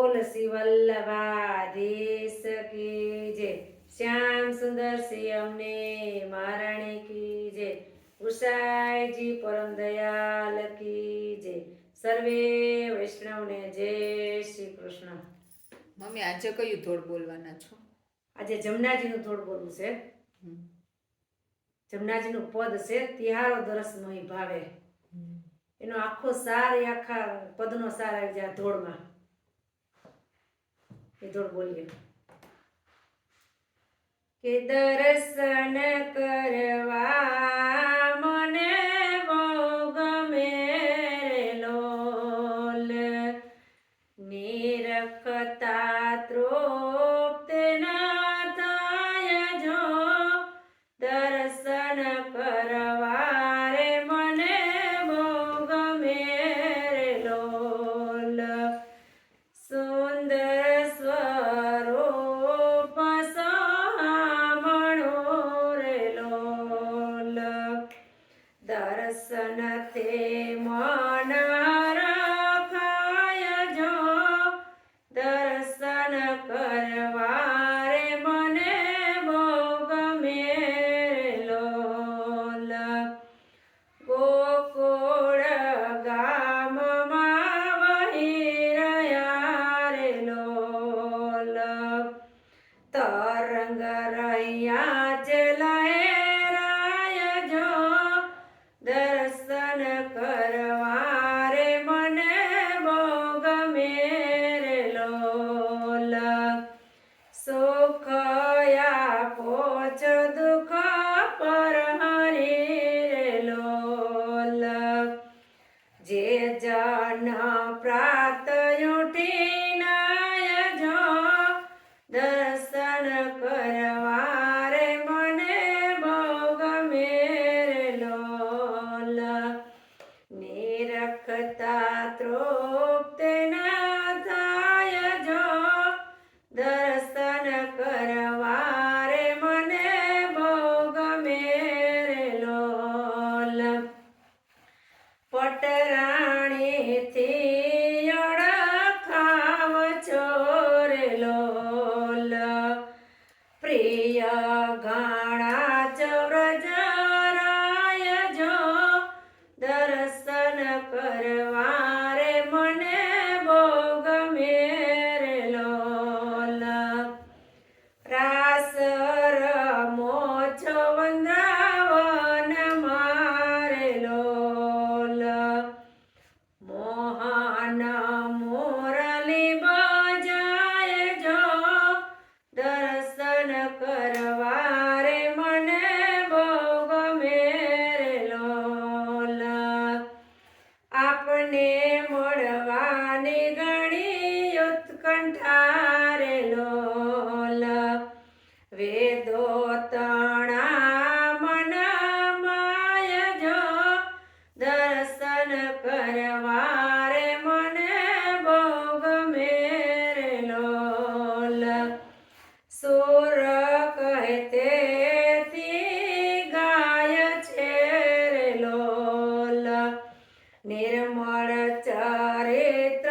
બોલ વલ્લભા દેશ કી જય. શ્યામ સુંદર શ્રી અમને મહારાણી કી જય. ઉષાયજી પરમ દયાલ કી જય. સર્વે વૈષ્ણવને જય શ્રી કૃષ્ણ. મમ્મી આજે કયું ધોળ બોલવાના છો? આજે જમનાજીનું થોડું બોલવું છે. હમ. જમનાજીનું પદ છે તિહારો દરસ મોહી ભાવે. એનો આખો સાર આખા પદનો સાર આવી જાય ધોળમાં. એ ધોળ બોલીએ. કે દર્શન કરવા મન રખાય જો, દર્શન કરવા રે મને બહુ ગમે લોલ ગોકુળ ગામમાં વહી રહ્યા તરંગ રહ્યા છે છો વેદો તણા મન માય જો દર્શન કરવા રે મને ભોગ ગમે રે લોલ સુર કહેતે ગાય છે રે લોલ નિર્મળ ચરિત્ર